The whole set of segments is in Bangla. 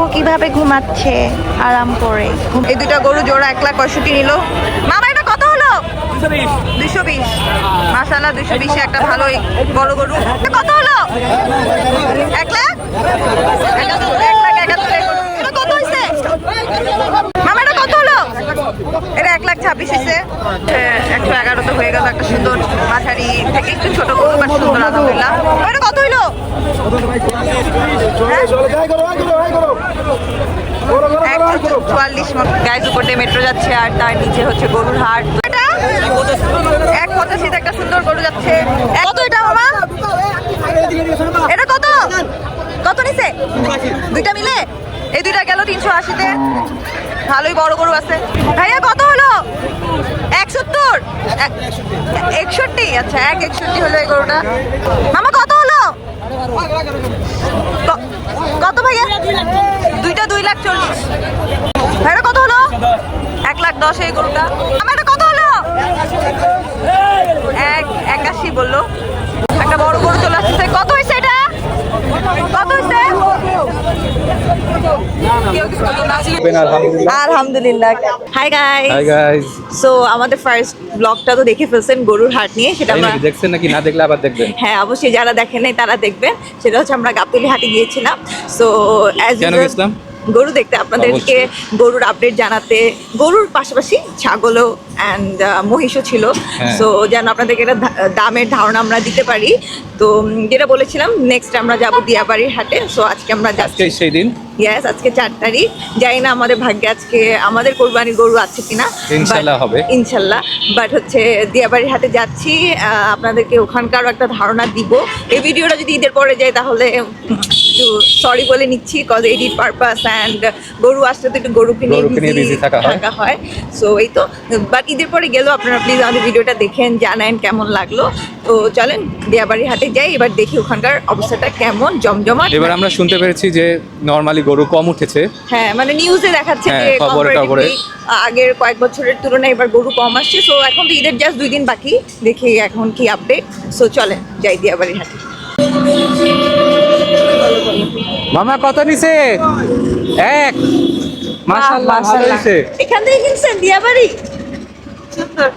ও কীভাবে ঘুমাচ্ছে? আরাম করে। এই দুটা গরু জোড়া এক লাখ পঁয়ষট্টি নিল। মামা এটা কত হলো? দুশো বিশ। মাসালা দুশো বিশে একটা ভালো বড় গরু। কত হলো? এক লাখ? এক লাখ একাত্তর এটা কত হলো? এটা এক লাখ ছাব্বিশ হয়েছে। একশো এগারো তো হয়ে গেল, একটা সুন্দর মাঝারি থেকে একটু ছোট গরু বা সুন্দর আলহামদুলিল্লাহ। এটা কত হইল চুয়াল্লিশ গাইজ উপর মেট্রো যাচ্ছে আর তার নিচে হচ্ছে গরুর হাট। এক পঁচাশিতে একটা সুন্দর গরু যাচ্ছে। কত এটা, মামা? এটা কত? কত নিছে? দুইটা মিলে? দুইটা আশিতে। ভালোই বড় গরু আছে। ভাইয়া, কত হলো? এক সত্তর একষট্টি? আচ্ছা এক একষট্টি হলো এই গরুটা। মামা, কত হলো? কত ভাইয়া? দুইটা দুই লাখ চল্লিশ। ভাইয়া, কত হলো? এক লাখ দশ এই গরুটা। আমার কত হলো? এক একাশি বলল। একটা বড় গরু চলে আসছে। কত হয়েছে আলহামদুলিল্লাহ। Hi guys hi guys so আমাদের ফার্স্ট ব্লগটা তো দেখে ফেলছেন গরুর হাট নিয়ে সেটা আমরা দেখছেন নাকি? না দেখলে আবার দেখবেন। হ্যাঁ অবশ্যই যারা দেখেন নাই তারা দেখবেন। সেটা হচ্ছে আমরা গাবতলি হাটে গিয়েছিলাম। So as? গরু দেখতে। আপনাদেরকে গরুর আপডেট জানাতে গরুর পাশাপাশি ছাগলও অ্যান্ড মহিষও ছিল। হ্যাঁ। সো যেন আপনাদেরকে একটা দামের ধারণা আমরা দিতে পারি। তো যেটা বলেছিলাম নেক্সট আমরা যাব দিয়াবাড়ির হাটে। সো আজকে আমরা যাচ্ছি। সেই দিন। ইয়েস আজকে চার তারিখ। জানি না আমাদের ভাগ্যে আজকে আমাদের কোরবানির গরু আছে কিনা। ইনশাল্লাহ হবে। ইনশাল্লাহ। বাট হচ্ছে দিয়াবাড়ির হাতে যাচ্ছি। আপনাদেরকে ওখানকারও একটা ধারণা দিব। এই ভিডিওটা যদি ঈদের পরে যায় তাহলে একটু সরি বলে নিচ্ছি কজ এডিট পারপাস অ্যান্ড গরু আসতে তো একটু গরুকে নিয়ে থাকা হয়। সো এই তো। বাট ঈদের পরে গেলেও আপনারা প্লিজ আমাদের ভিডিওটা দেখেন জানান কেমন লাগল। তো চলেন দিয়াবাড়ির হাটে যাই এবার দেখি ওখানকার অবস্থাটা কেমন জমজমাট এবার আমরা শুনতে পেরেছি যে নর্মালি গরু কম উঠেছে। হ্যাঁ মানে নিউজে দেখাচ্ছে হ্যাঁ, যে। আগের কয়েক বছরের তুলনায় এবার গরু কম আসছে। সো এখন তো ঈদের জাস্ট দুই দিন বাকি। দেখি এখন কি আপডেট সো চলেন যাই দিয়াবাড়ির হাটে। মামা কত নিছে? এক। মাশাআল্লাহ ভালো হইছে এখান থেকে কিনছেন দিয়াবাড়ি? সুন্দর।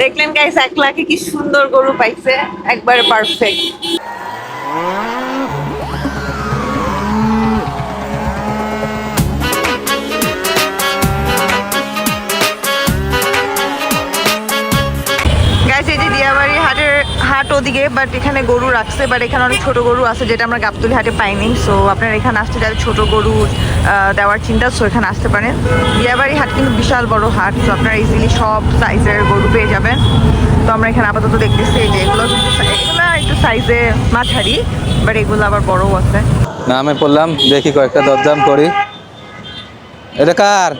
দেখলেন গাইস এক লাখে কি সুন্দর গরু পাইছে। একবারে পারফেক্ট দিয়াবাড়ি হাটের হাট ওদিকে বাট এখানে গরু রাখছে বাট এখানে অনেক ছোট গরু আছে যেটা আমরা গাবতলি হাটে পাইনি। সো আপনারা এখানে আসতে যাদের ছোট গরু দেওয়ার চিন্তা সো এখানে আসতে পারেন। দিয়াবাড়ি হাট কিন্তু বিশাল বড় হাট তো আপনারা ইজিলি সব সাইজের গরু পেয়ে যাবেন। তো আমরা এখানে আপাতত দেখতেছি যে এগুলো এগুলো একটু সাইজে মাঝারি বাট এগুলো আবার বড়ও আছে। নামে পড়লাম, দেখি কয়েকটা দরদাম করি। এটা কার?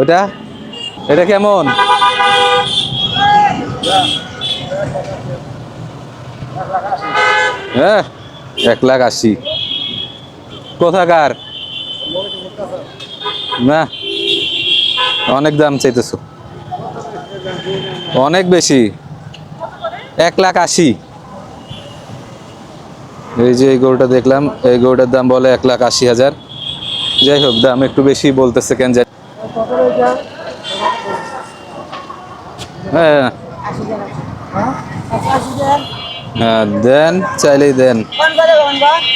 ওটা? এটা কেমন? হ্যাঁ এক লাখ আশি। কোথাকার? না, অনেক দাম চাইতেছো। অনেক বেশি। এক লাখ আশি। এই যে এই গরুটা দেখলাম, এই গরুটার দাম বলে এক লাখ আশি হাজার। যাই হোক, দাম একটু বেশি বলতেছে কেন হ্যাঁ হ্যাঁ দেন চাইলেই দেন।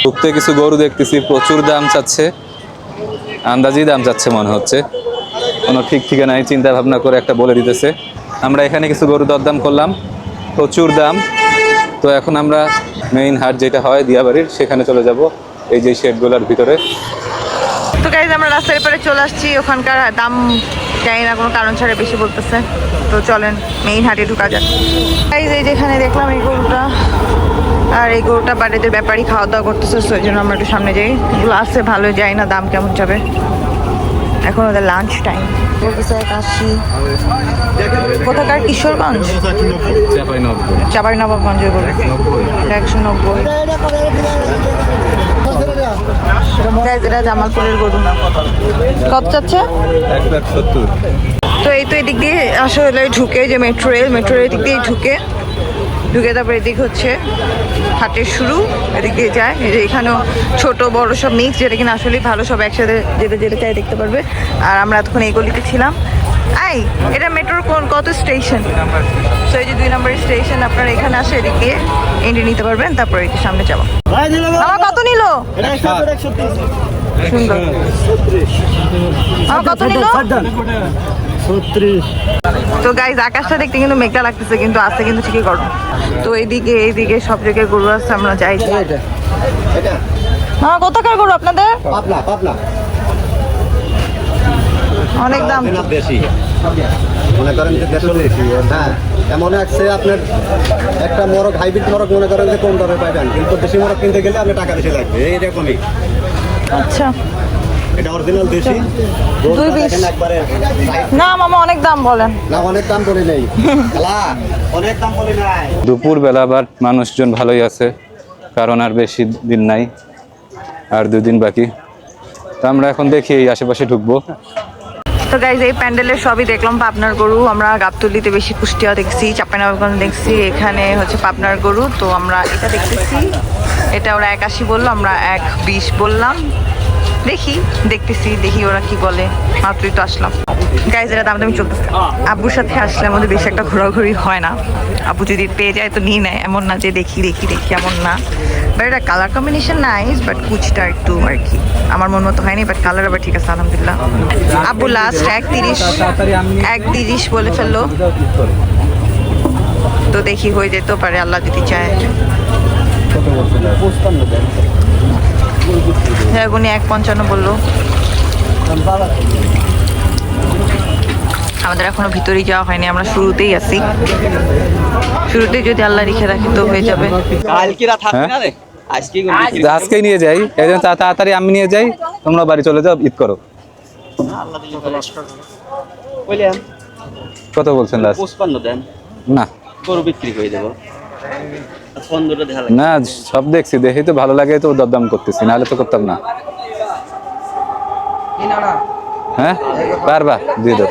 ঢুকতে কিছু গরু দেখতেছি প্রচুর দাম চাচ্ছে। আন্দাজেই দাম চাচ্ছে মনে হচ্ছে। কোনো ঠিক ঠিকানাই চিন্তা ভাবনা করে একটা বলে দিতেছে। আমরা এখানে কিছু গরু দরদাম করলাম প্রচুর দাম। তো এখন আমরা মেইন হাট যেটা হয় দিয়াবাড়ির সেখানে চলে যাব এই যে শেডগুলোর ভিতরে। তো গাইজ আমরা রাস্তার এপারে চলে আসছি। ওখানকার দাম জানি না কোনো কারণ ছাড়া বেশি বলতেছে। তো চলেন মেইন হাটে ঢুকা যাক। এই যেখানে দেখলাম এই গরুটা। আর এই গরুটা বাড়িতে ব্যাপারই খাওয়া দাওয়া করতেছে সেই জন্য আমরা একটু সামনে যাই। এগুলো আছে ভালো যাই না দাম কেমন যাবে? এখন ওদের লাঞ্চ টাইম বলতেছে কোথাকার? কিশোরগঞ্জ? চাপাই গরু একশো নব্বই। এটা জামালপুরের গরু কত চাচ্ছে তো এই তো এদিক দিয়ে আসলে ঢুকে যে মেট্রো রেল মেট্রো রেল দিক দিয়ে ঢুকে। ঢুকে তারপর এদিক হচ্ছে হাটের শুরু, এদিক দিয়ে যায়। যে এখানেও ছোট, বড় সব মিক্স যেটা কিনা আসলেই ভালো সব একসাথে যেতে যেতে চাই দেখতে পারবে। আর আমরা এতক্ষণ এই গলিতে ছিলাম। আই এটা মেট্রোর কোন কত স্টেশন তো এই যে দুই নম্বর স্টেশন আপনারা এখানে আসে এদিকে এন্ট্রি নিতে পারবেন তারপর এটি সামনে যাব। আমার কত নিল? সুন্দর। আমার কত নিল? তো গাইজ আকাশটা দেখতে কিন্তু মেঘটা লাগতেছে কিন্তু আসতে কিন্তু ঠিকই গরম। তো এইদিকে এইদিকে সব জায়গায় গরু আছে আমরা যাই। মামা কোথাকার গরু আপনাদের? পাবনা পাবনা অনেক দাম। বেশি। মনে করেন যে দেড়শো বেশি। হ্যাঁ এমন আছে আপনার একটা মরক হাইব্রিড মরক মনে করেন যে কম দামে পাইবেন কিন্তু দেশি মরক কিনতে গেলে আপনার টাকা বেশি লাগবে এইরকমই আচ্ছা। এটা অরিজিনাল দেশি। দুই গরুটা piece। দেখেন একবারে না মামা অনেক দাম বলেন। না অনেক দাম বলে নেই। অনেক দাম বলে নাই। দুপুর বেলা আবার মানুষজন ভালোই আছে কারণ আর বেশি দিন নাই আর দুদিন বাকি। তা আমরা এখন দেখি এই আশেপাশে ঢুকবো। তো গাইজ এই প্যান্ডেলের সবই দেখলাম, পাবনার গরু। আমরা গাবতলিতে বেশি কুষ্টিয়া দেখছি চাপাইনবাবগঞ্জ দেখছি, এখানে হচ্ছে পাবনার গরু। তো আমরা এটা দেখতেছি। এটা ওরা একাশি বলল, আমরা এক বিশ বললাম। দেখি, দেখতেছি, দেখি ওরা কি বলে। মাত্রই তো আসলাম। গাইজ এটা দাম দামি চলতেছে। আব্বুর সাথে আসলে আমাদের বেশি একটা ঘোরাঘুরি হয় না। আব্বু যদি পেয়ে যায় তো নিয়ে নেয়। এমন না যে দেখি দেখি দেখি, এমন না। বাট এটা কালার কম্বিনেশন নাইস বাট কুচটা একটু আর কি। আমার মন মতো হয়নি বাট কালার আবার ঠিক আছে, আলহামদুলিল্লাহ। আব্বু লাস্ট এক তিরিশ এক তিরিশ বলে ফেলল। তো দেখি হয়ে যেতেও পারে, আল্লাহ যদি চায়। হ্যাঁ উনি এক পঞ্চান্ন বলল। আমাদের এখনও ভিতরেই যাওয়া হয়নি আমরা শুরুতেই আছি। শুরুতেই যদি আল্লাহ রেখে রাখি তো হয়ে যাবে। হ্যাঁ? না রে আজকে আজকেই নিয়ে যাই এই জন্য তাড়াতাড়ি আমি নিয়ে যাই তোমরা বাড়ি চলে যাও ঈদ করো। কত বলছেন লাস্ট? না। গরু বিক্রি করে দেবো। না সব দেখছি। দেখি তো ভালো লাগে তো দরদাম করতেছি নাহলে তো করতাম না। হ্যাঁ? বারবার দিয়ে দাও।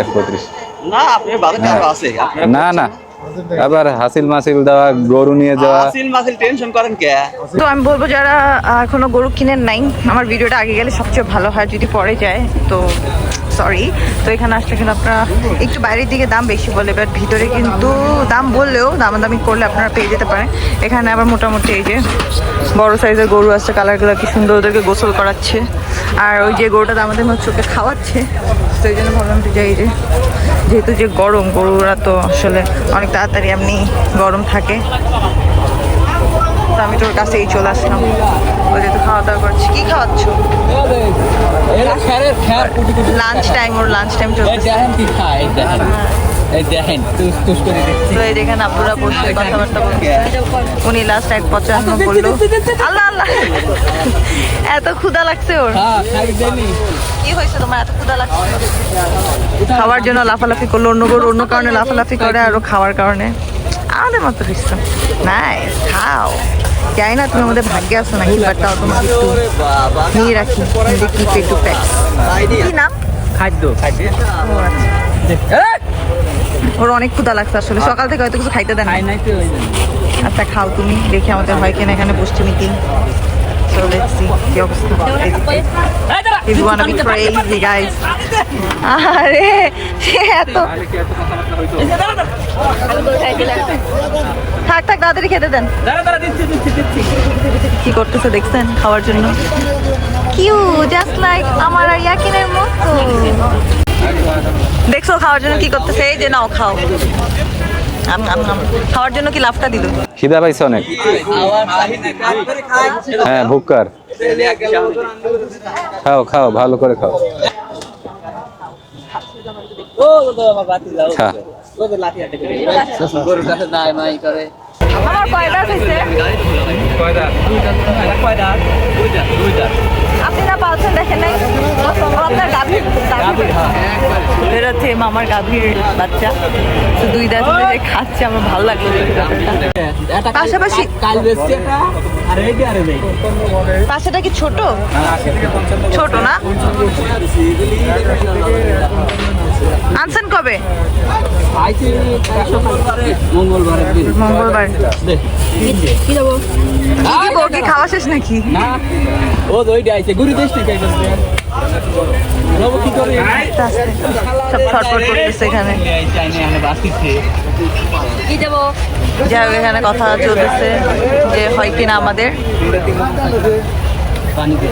এক পঁয়ত্রিশ। না না আবার হাসিল মাসিল দেওয়া গরু নিয়ে যাওয়া। আসিল মাসিল টেনশন করেন কে? তো আমি বলব যারা এখনও গরু কিনেন নাই আমার ভিডিওটা আগে গেলে সবচেয়ে ভালো হয় যদি পরে যায় তো সরি তো এখানে আসলে কিন্তু আপনারা একটু বাইরের দিকে দাম বেশি বলে বাট ভিতরে কিন্তু দাম বললেও দামাদামি করলে আপনারা পেয়ে যেতে পারেন। এখানে আবার মোটামুটি এই যে বড় সাইজের গরু আছে কালারগুলো কি সুন্দর ওদেরকে গোসল করাচ্ছে। আর ওই যে গরুটা আমাদের হচ্ছে ওকে খাওয়াচ্ছে। তো এই জন্য ভাবলাম একটু যাই যে যেহেতু যে গরম গরুরা তো আসলে অনেক তাড়াতাড়ি এমনি গরম থাকে। তো আমি তোর কাছেই চলে আসলাম। ও যেহেতু খাওয়া দাওয়া করছি। কি খাওয়াচ্ছ? লাঞ্চ টাইম ওর লাঞ্চ টাইম চলছে তো এই যেখানে আপনারা বসে কথাবার্তা বলছে। উনি লাস্ট এক পঁচান্ন বলল। আল্লাহ আল্লাহ। এত ক্ষুধা লাগছে ওর। কি হয়েছে তোমার? এত ক্ষুধা লাগছে? খাওয়ার জন্য লাফালাফি করল অন্য গরু অন্য কারণে লাফালাফি করে আরও খাওয়ার কারণে। আমাদের মতো হইছো নাইস খাও। যাই না তুমি আমাদের ভাগ্যে আছো নাকি বাট তাও তোমাকে একটু নিয়ে রাখি। দেখি একটু প্যাক কি নাম? খাদ্য। খাদ্য ও আচ্ছা। ওর অনেক ক্ষুধা লাগছে আসলে। সকাল থেকে হয়তো কিছু খাইতে দেন আচ্ছা খাও তুমি। দেখি আমাদের হয় কিনা এখানে বসছি মিটিং So let's see কি অবস্থা। If you be crazy guys আরে এত থাক থাক তাড়াতাড়ি খেতে দেন। কি করতেছে দেখছেন খাওয়ার জন্য? কিউ জাস্ট লাইক আমার আর ইয়াকিনের মতো। দেখছ খাওয়ার জন্য কি করতেছে? এই যে নাও খাও। আম, আম, আম। খাওয়ার জন্য কি লাভটা দিল? খিদা পাইছে অনেক। হ্যাঁ ভুক্কার। খাও খাও ভালো করে খাও। আমার কয়টা হয়েছে আপনি না পালছেন দেখেন নাই? আপনার গাভীর গাভীর। হচ্ছে মামার গাভীর বাচ্চা। তো দুই দাঁত ধরে খাচ্ছে আমার ভালো লাগল পাশাপাশি পাশেটা কি ছোট? ছোট না? আনছেন কবে? মঙ্গলবার কি খাওয়া শেষ নাকি? না ও আইছে দেশ থেকে। সব ছটফট করতেছে এখানে এখানে। যাই হোক এখানে কথা চলতেছে যে হয় কিনা আমাদের। পানিতে।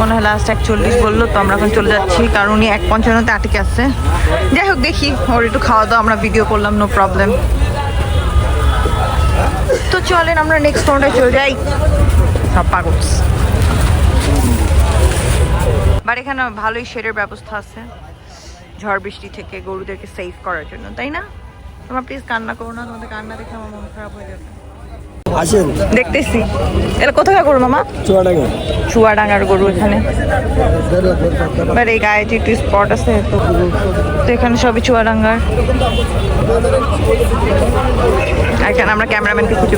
মনে হয় লাস্ট একচল্লিশ বলল, তো আমরা এখন চলে যাচ্ছি। কারণ উনি এক পঞ্চান্নতে আটকে আছে। যাই হোক, দেখি। ওর একটু খাওয়া দাওয়া আমরা ভিডিও করলাম নো প্রবলেম তো চলেন, আমরা নেক্সট রাউন্ডে চলে যাই। সব পাগলস বাট এখানে ভালোই শেডের ব্যবস্থা আছে। ঝড় বৃষ্টি থেকে গরুদেরকে সেভ করার জন্য, তাই না? তোমরা প্লিজ কান্না করো না, তোমাদের কান্না দেখে আমার মন খারাপ হয়ে যাবে। আসেন দেখতেছি। এটা কোথাকার গরু মামা? চুয়াডাঙ্গা। চুয়াডাঙ্গার গরু এখানে। এবার এই গায়ে যে একটু স্পট আছে তো। তো এখানে সবই চুয়াডাঙ্গার। এখানে আমরা ক্যামেরাম্যানকে খুঁজে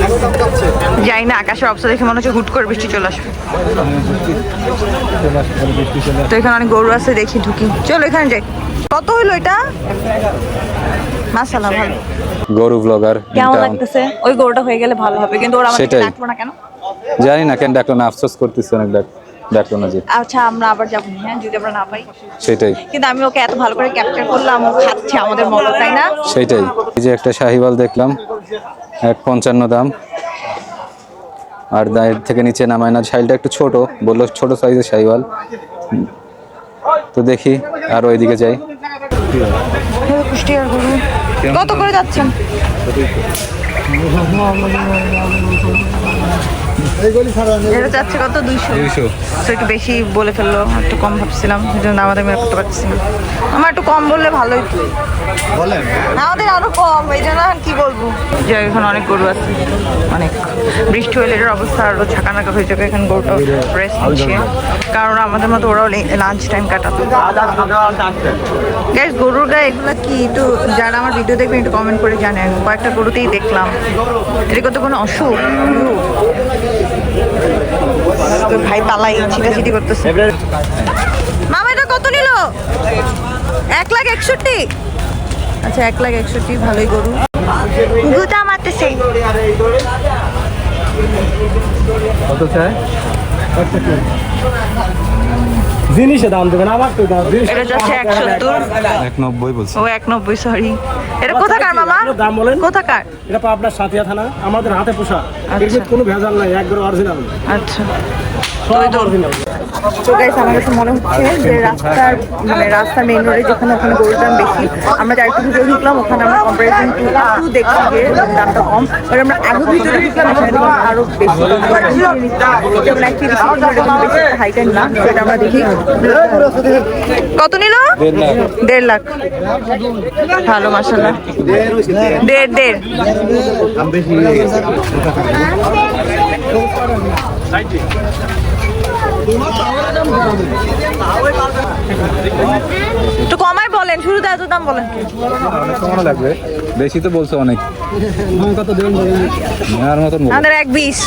যাই না আকাশের অবস্থা দেখে মনে হচ্ছে হুট করে বৃষ্টি চলে আসবে। তো এখানে অনেক গরু আছে দেখি ঢুকি। চলো এখানে যাই। কত হইল এটা? মাসালা ভালো। গরু ব্লগার কেমন লাগতেছে? ওই গরুটা হয়ে গেলে ভালো হবে কিন্তু ওরা আমাকে সেটাই। না কেন? জানি না কেন ডাকলো না আফসোস করতেছে অনেক ডাক ডাকলো না যে। আচ্ছা আমরা আবার যাব হ্যাঁ যদি আমরা না পাই। সেটাই। কিন্তু আমি ওকে এত ভালো করে ক্যাপচার করলাম ও খাচ্ছে আমাদের মতো তাই না? সেটাই। এই যে একটা শাহিওয়াল দেখলাম এক পঞ্চান্ন দাম। আর দায়ের থেকে নিচে নামায় না শাইলটা একটু ছোট বলল ছোট সাইজের শাহিওয়াল। তো দেখি আর ওইদিকে যাই। কুষ্টিয়ার গরু কত করে যাচ্ছেন? এটা যাচ্ছে কত? দুইশো। তো একটু বেশি বলে ফেলল একটু কম ভাবছিলাম সেই জন্য আমাদের মেয়ে করতে পারছি না। আমার একটু কম বললে ভালোই। তো বলেন আমাদের আরও কম এই জন্য কি বলব? যে এখানে অনেক গরু আছে অনেক। বৃষ্টি হলে এটার অবস্থা আরও ছাকানাকা হয়ে যাবে এখন গরুটা রেস্ট নিচ্ছে। কারণ আমাদের মতো ওরাও লাঞ্চ টাইম কাটাতো। গ্যাস গরুর গায়ে এগুলো কি? একটু যারা আমার ভিডিও দেখবেন, একটু কমেন্ট করে জানেন। কয়েকটা গরুতেই দেখলাম। এটা তো কোনো অসুখ? তো ভাই পালাই, ছিটাছিটি করতেছে। মামা, এটা কত নিল? এক লাখ একষট্টি। আচ্ছা এক লাখ একষট্টি, ভালোই গরু। গুতা মারতেছে কত চাই জিনিসে দাম দেবেন আমার তো দাম এটা যাচ্ছে এক সত্তর। এক নব্বই বলছি। ও এক নব্বই সরি এটা কোথাকার মামা? দাম বলেন। কোথাকার? এটা পাবনার সাথিয়া থানা আমাদের হাতে পোষা এর আচ্ছা। কোনো ভেজাল নাই একবার অরিজিনাল আচ্ছা। সব অরিজিনাল তো গাইস আমার কাছে মনে হচ্ছে যে রাস্তার মানে রাস্তার মেইন রোডে যেখানে ওখানে গরুর দাম বেশি, আমরা যার একটু ভিতরে ঢুকলাম, ওখানে আমরা কম্পারিজন টু একটু দেখছি যে দামটা কম, এবার আমরা আরও ভিতরে ঢুকলাম এখানে দেখলাম আরও বেশি। যেমন না, সেটা আমরা দেখি। কত নিল? দেড় লাখ। ভালো মাসাল্লাহ দেড় দেড়। হয়ে গেছে। একটু কমাই বলেন শুরুতে এত দাম বলেন। কেমন লাগবে। বেশি তো বলছো অনেক। কত দেবেন নেওয়ার মতন আমাদের এক বিশ।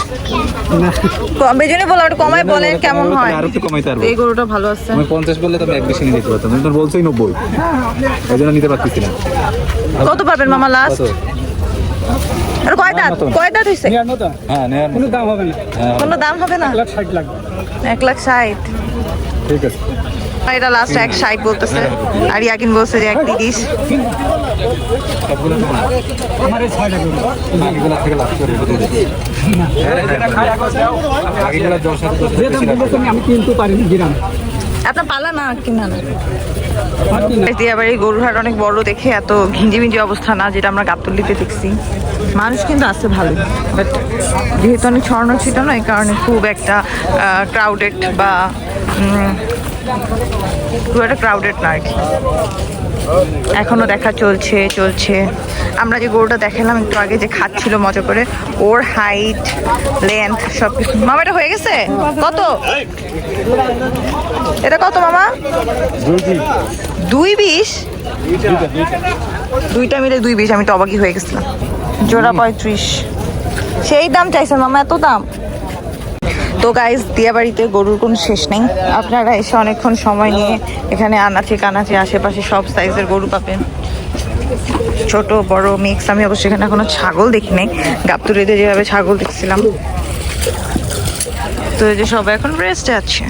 বেজনে বললাম একটু কমাই বলেন কেমন হয়? আরও একটু কমাইতে পারব। এই গরুটা ভালো আছে। আমি বললে এক বেশি নিয়ে নিতে পারতাম। তুমি তো বলছোই নিতে পারতেছি না কত পাবেন মামা লাস্ট আর কয় দাঁত? কয় দাঁত হয়েছে হ্যাঁ কোনো দাম হবে না। হ্যাঁ কোনো দাম হবে না? লাখ ষাট লাগবে। এক লাখ ষাট। ঠিক আছে। এটা লাস্ট এক ষাট বলতেছে। আর ইয়াকিন বলছে যে এক তিরিশ। আপনার পালা না কিনা না? দিয়ে এই গরুর হাট অনেক বড় দেখে এত ঘিঞ্জি মিঞ্জি অবস্থা না যেটা আমরা গাবতলিতে দেখছি। মানুষ কিন্তু আছে ভালো বাট যেহেতু অনেক ছড়ানো ছিটানো এই কারণে খুব একটা ক্রাউডেড বা খুব একটা ক্রাউডেড না আর কি। এখনও দেখা চলছে চলছে। আমরা যে গরুটা দেখালাম, একটু আগে যে খাচ্ছিল মজা করে, ওর হাইট লেন্থ সব কিছু মামা, এটা হয়ে গেছে? কত? এটা কত, মামা? দুই বিশ? দুইটা মিলে দুই বিশ, আমি তো অবাকই হয়ে গেছিলাম। জোড়া পঁয়ত্রিশ সেই দাম চাইছেন মামা, এত দাম? তো গাইজ দিয়া বাড়িতে গরুর কোনো শেষ নেই। আপনারা এসে অনেকক্ষণ সময় নিয়ে এখানে আনাচে কানাচে আশেপাশে সব সাইজের গরু পাবেন। ছোট, বড় মিক্স আমি অবশ্যই এখানে এখনও ছাগল দেখি নাই গাপ্তুরিতে যেভাবে ছাগল দেখছিলাম। তো এই যে সবাই এখন রেস্টে আছে।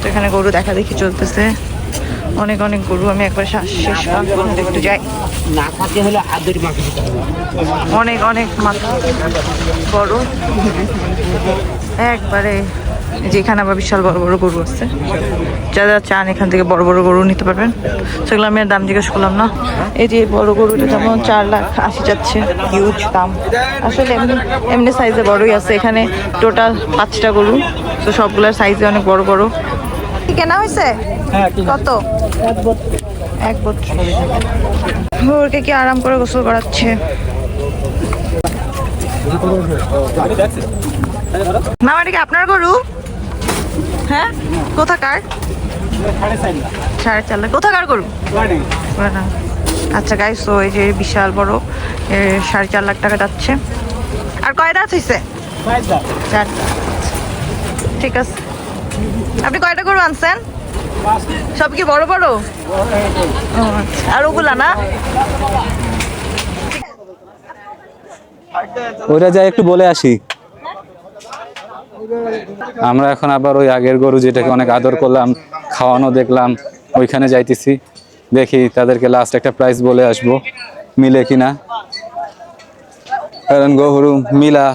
তো এখানে গরু দেখা দেখি চলতেছে। অনেক অনেক গরু আমি একবার শেষ পর্যন্ত একটু যাই। অনেক অনেক মাথা বড় একবারে যেখানে আবার বিশাল বড় বড় গরু আছে। যারা চান এখান থেকে বড় বড় গরু নিতে পারবেন। সেগুলো আমি আর দাম জিজ্ঞেস করলাম না। এই যে বড় গরুটা যেমন চার লাখ আশি যাচ্ছে হিউজ দাম। আসলে এমনি এমনি সাইজে বড়ই আছে। এখানে টোটাল পাঁচটা গরু। তো সবগুলোর সাইজে অনেক বড় বড়। কেনা হয়েছে? কত? এক বছর ওরকে কি আরাম করে গোসল করাচ্ছে? না এটা কি আপনার গরু? হ্যাঁ? কোথাকার? সাড়ে চার লাখ। কোথাকার গরু। আচ্ছা গাইস এই যে বিশাল বড় সাড়ে চার লাখ টাকা যাচ্ছে। আর কয় দাঁত হয়েছে চার ঠিক আছে। আপনি কয়টা গরু আনছেন? সব কি বড় বড়? আচ্ছা। আর ওগুলা না? ওইটা যাই একটু বলে আসি। আমরা এখন আবার ওই আগের গরু যেটাকে অনেক আদর করলাম, খাওয়ানো দেখলাম, ওইখানে যাইতেছি। দেখি তাদেরকে লাস্ট একটা প্রাইস বলে আসব, মিলে কিনা। কারণ গরু মিলা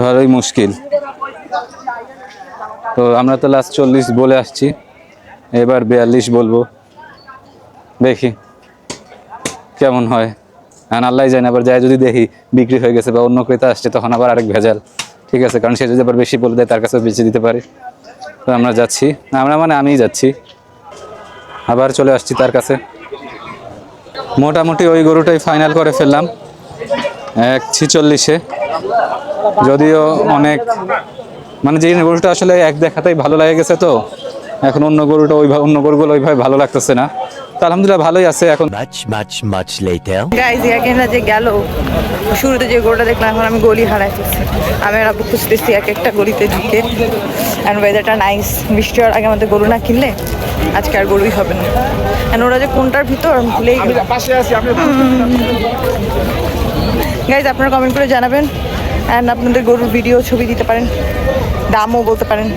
ভালোই মুশকিল। তো আমরা তো লাস্ট চল্লিশ বলে আসছি। এবার বিয়াল্লিশ বলব। দেখি কেমন হয়। আর আল্লাহ জানে, আবার যায় যদি দেখি বিক্রি হয়ে গেছে বা অন্য ক্রেতা আসছে, তখন আবার আরেক ভেজাল। ঠিক আছে, কারণ সে যদি আবার বেশি বলে দেয়, তার কাছে বেঁচে দিতে পারে। তো আমরা যাচ্ছি। আমরা মানে আমিই যাচ্ছি। আবার চলে আসছি তার কাছে। মোটামুটি ওই গরুটাই ফাইনাল করে ফেললাম। এক ছিচল্লিশে। যদিও অনেক মানে যে গরুটা আসলে এক দেখাতেই ভালো লাগে গেছে তো এখন অন্য গরুটা ওইভাবে অন্য গরুগুলো ওইভাবে ভালো লাগতেছে না। তো আলহামদুলিল্লাহ ভালোই আছে এখন। Later. গাইজ ইয়াকেনা যে গেল শুরুতে যে গরুটা দেখলাম এখন আমি গলি হারাই ফেলছি আমি আর আপু খুঁজতেছি এক একটা গলিতে ঢুকে। অ্যান্ড ওয়েদারটা নাইস বৃষ্টি হওয়ার আগে আমাদের গরু না কিনলে আজকে আর গরুই হবে না। অ্যান্ড ওরা যে কোনটার ভিতর আমি ভুলেই গাইজ আপনারা কমেন্ট করে জানাবেন। অ্যান্ড আপনাদের গরুর ভিডিও ছবি দিতে পারেন। দামও বলতে পারেন।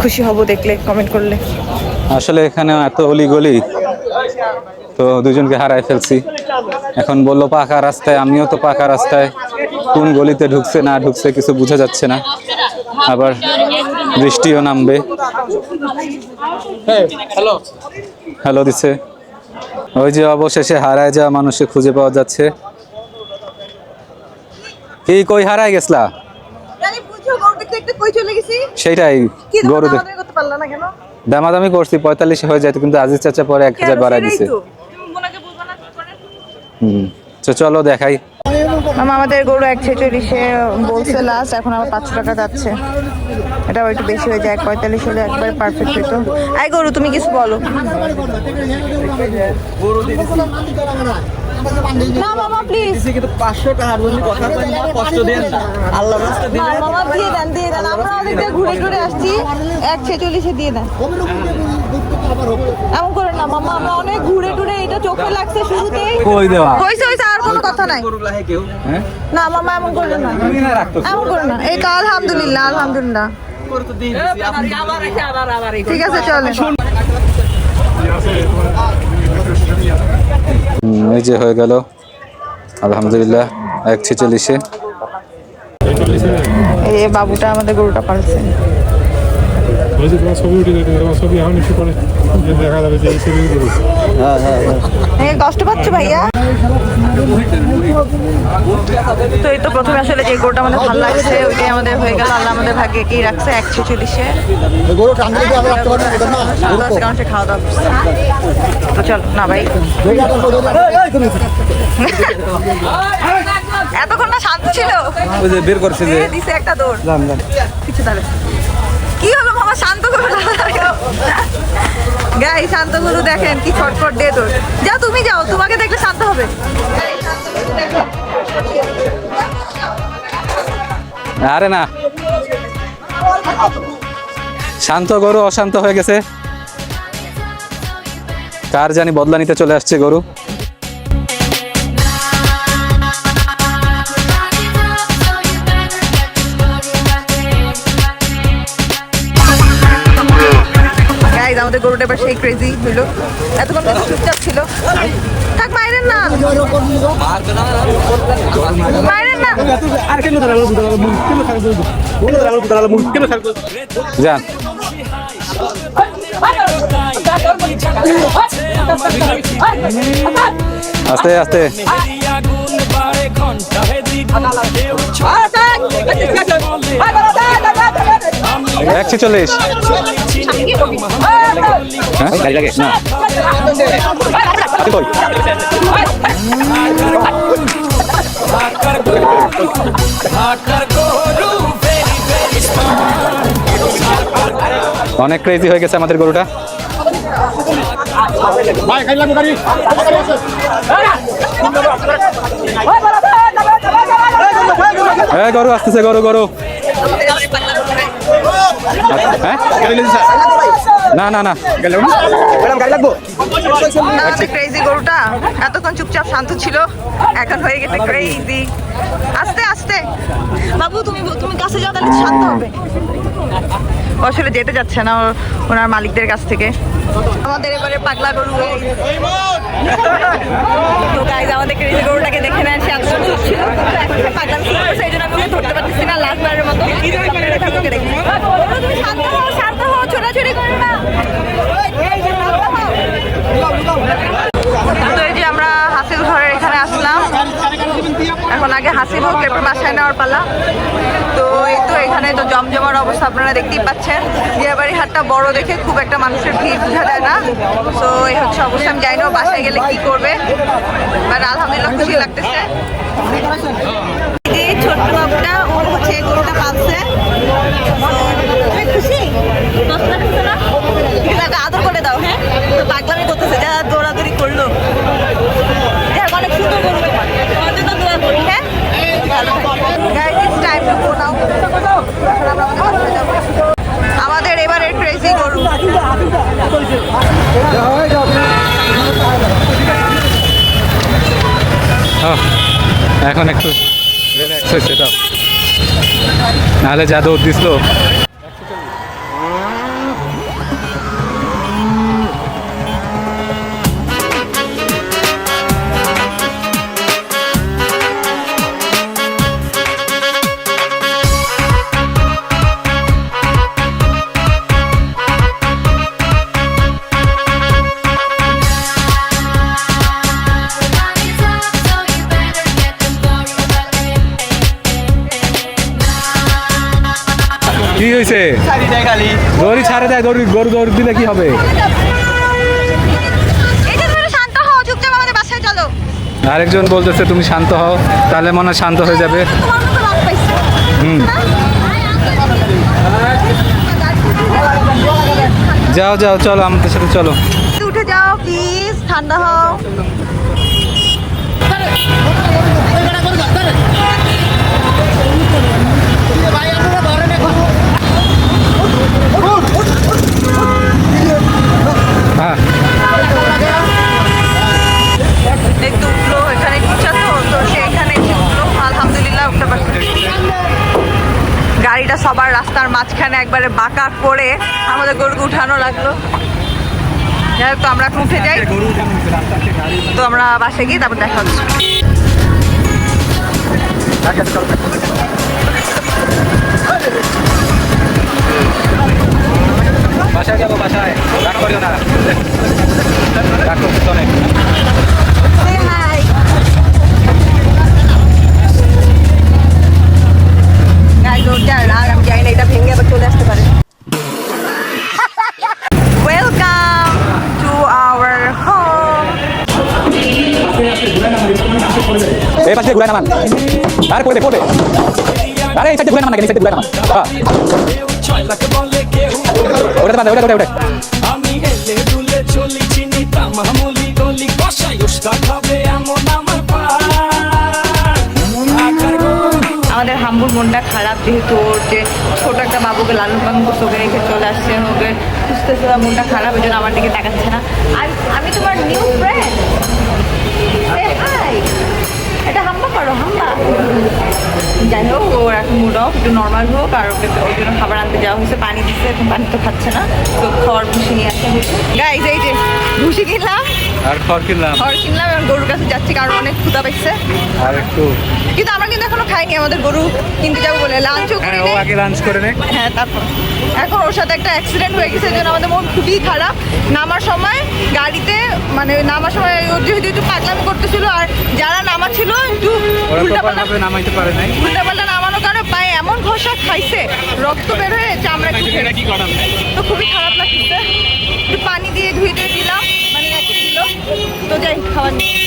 খুশি হব দেখলে কমেন্ট করলে। আসলে এখানে এত অলি গলি তো দুজনকে হারাই ফেলছি। এখন বলল পাকা রাস্তায় আমিও তো পাকা রাস্তায়। কোন গলিতে ঢুকছে না ঢুকছে কিছু বোঝা যাচ্ছে না। আবার বৃষ্টিও নামবে। হ্যালো হ্যালো দিছে। ওই যে অবশেষে হারায় যাওয়া মানুষকে খুঁজে পাওয়া যাচ্ছে। কি কই হারায় গেছলা? সেইটাই গরু দেখ করতে পারলা না কেন? দামাদামি করছি পঁয়তাল্লিশে হয়ে যায় কিন্তু আজিজ চাচা পরে এক হাজার বাড়াই দিছে। হুম। তো চলো দেখাই। মামা আমাদের গরু এক ছেচল্লিশে বলছে লাস্ট এখন আবার পাঁচশো টাকা যাচ্ছে। এটা একটু বেশি হয়ে যায় এক পঁয়তাল্লিশ হলে একবারে পারফেক্ট হইতো। আই গরু তুমি কিছু বলো। না মামা প্লিজ কিন্তু পাঁচশো টাকার জন্য কথা বলেন না কষ্ট দেন। আল্লাহ রাস্তা দিন মামা দিয়ে দেন দিয়ে দেন। আমরা ওদিক ঘুরে ঘুরে আসছি। দিয়ে দেন। এমন করে না মামা আমরা অনেক ঘুরে টুরে এটা চোখে লাগছে শুরুতেই। কই দেওয়া? হয়েছে হয়েছে আর কোনো কথা নাই। কেউ না মামা এমন করে না। এমন করে না। এই তো আলহামদুলিল্লাহ ঠিক আছে চলে এই যে হয়ে গেল। আলহামদুলিল্লাহ এক ছেচল্লিশে। এই বাবুটা আমাদের গরুটা পালছে। ওই যে তোমার ছবি উঠে ছবি এখন একটু পরে দেখা যাবে যে এই ছবিগুলো এ, কষ্ট পাচ্ছ ভাইয়া? তো এই তো প্রথমে আসলে যে গরুটা আমাদের ভালো লাগছে ওইটাই আমাদের হয়ে গেল। আল্লাহ আমাদের ভাগ্যে কি রাখছে এক ছেচল্লিশে গরু টানলে কি আমি রাখতে পারব ওদের না কারণ সে খাওয়া দাওয়া। তো চলো না ভাই। এতক্ষণ না শান্ত ছিল। বের করছে যে। দিছে একটা দৌড়। কিছু তাহলে। কি হলো মামা শান্ত করো গাই শান্ত করু দেখেন কি ছটফট দিয়ে তোর। যাও তুমি যাও, তোমাকে দেখলে শান্ত হবে। আরে না। শান্ত গরু, অশান্ত হয়ে গেছে। কার জানি বদলা নিতে চলে আসছে গরু। আমাদের গরুটা এবার সেই ক্রেজি হইল এতক্ষণ কিন্তু চুপচাপ ছিল। থাক মাইরেন না। মাইরেন না। আর কেন দাঁড়াল দাঁড়াল মুখ কেন থাকবে কেন দাঁড়াল দাঁড়াল মুখ কেন থাকবে যান আস্তে আস্তে একশো চল্লিশ হ্যাঁ? অনেক ক্রেজি হয়ে গেছে আমাদের গরুটা। গরু আসতেছে গরু গরু। হ্যাঁ? না না না। ক্রেজি গরুটা। এতক্ষণ চুপচাপ শান্ত ছিল এখন হয়ে গেছে ক্রেজি আস্তে আস্তে। বাবু তুমি তুমি কাছে যাও তাহলে শান্ত হবে। আসলে যেতে যাচ্ছে না ওনার মালিকদের কাছ থেকে। আমাদের এবারে পাগলা গরু আমাদের গরুটাকে দেখে নেন সে ছিল কিন্তু এখন সে পাগলামি শুরু করেছে, এই জন্য শান্ত শান্ত এই যে শান্ত হও। তো এই যে আমরা হাসিল ঘরের এখানে আসলাম আগে হোক বাসায় নেওয়ার পালা। তো এই তো এখানে তো জমজমার অবস্থা, আপনারা দেখতেই পাচ্ছেন। বিয়েবাড়ি হাটটা বড় দেখে খুব একটা মানুষের ভিড় বোঝা যায় না। তো এই হচ্ছে অবস্থা, আমি জানি না বাসায় গেলে কি করবে। বাট আলহামদুলিল্লাহ খুশি লাগতেছে। এই ছোট্ট ও হচ্ছে করে দাও হ্যাঁ? দৌড়াদৌড়ি করল। অনেক সুন্দর তোমার তোমার জন্য দোয়া করি হ্যাঁ Guys, it's time to go now. এখন আমরা আমাদের এবারে। ক্রেজি এখন একটু রিল্যাক্স হয়েছে তো নাহলে যা দিছিল কি হয়েছে দড়ি ছাড়ে দেয় দড়ি গরু দৌড় দিলে কি হবে? এই যে তুমি শান্ত হও চুপচাপ আমাদের বাসায় চলো। আরেকজন বলতেছে তুমি শান্ত হও তাহলে মনে শান্ত হয়ে যাবে। হুম। যাও যাও চলো আমাদের সাথে চলো। উঠে যাও প্লিজ ঠান্ডা হও। উঠল এখানে গাড়িটা সবার রাস্তার মাঝখানে একবারে বাঁকা করে আমাদের গরুকে উঠানো লাগল। যাই হোক, তো আমরা এখন উঠে যাই। তো আমরা বাসে গিয়ে তারপর দেখা হচ্ছে। বাসায় যাব বাসায়। রাগ করিও না। রাগ করছিস অনেক এই পাশে ঘুরে নামান। আরে পড়বে পড়বে। আরে এই সাইডে ঘুরে নামান এই সাইডে ঘুরে নামান। ওটা বাঁধা ওটা ওটা ওটা। আমি হেলে দুলে চলি চিনি মামুলি গলি কষাই উস্কা খাবে এমন আমার আমাদের হাম্বুর মনটা খারাপ যেহেতু ওর যে ছোট একটা বাবুকে লালন পালন করছে ওকে রেখে চলে আসছে ওকে খুঁজতেছে মনটা খারাপ এই জন্য আমার দিকে তাকাচ্ছে না। আর আমি তোমার নিউ ফ্রেন্ড হাই এটা হাম্বা করো, হাম্বা। যাই হোক, ও এখন মুড অফ একটু নর্মাল হোক, আর ওকে ওর জন্য খাবার আনতে যাওয়া হয়েছে, পানি দিচ্ছে এখন পানি তো খাচ্ছে না, তো খড় ভুসি নিয়ে আসা হয়েছে। গাইজ এই যে ভুসি কিনলাম। আর খড় কিনলাম। খড় কিনলাম এবং গরুর কাছে যাচ্ছি কারণ অনেক ক্ষুদা পেয়েছে। আর একটু। কিন্তু আমরা কিন্তু এখনও খাইনি আমাদের গরু কিনতে যাব বলে। লাঞ্চও হ্যাঁ ও আগে লাঞ্চ করে নে হ্যাঁ তারপর। এখন ওর সাথে একটা অ্যাক্সিডেন্ট হয়ে গেছে জন্য আমাদের মন খুবই খারাপ। নামার সময় গাড়িতে মানে নামার সময় ওর যেহেতু একটু পাগলামি করতেছিল আর যারা নামা ছিল একটু উল্টাপাল্টা নামাইতে পারে নাই। উল্টাপাল্টা নামানোর কারণে পায়ে এমন ঘষা খাইছে রক্ত বের হয়ে চামড়া টুকে তো খুবই খারাপ লাগছে। একটু পানি দিয়ে ধুয়ে দিয়ে দিলাম। একটু দিল তো যাই খাবার নিয়ে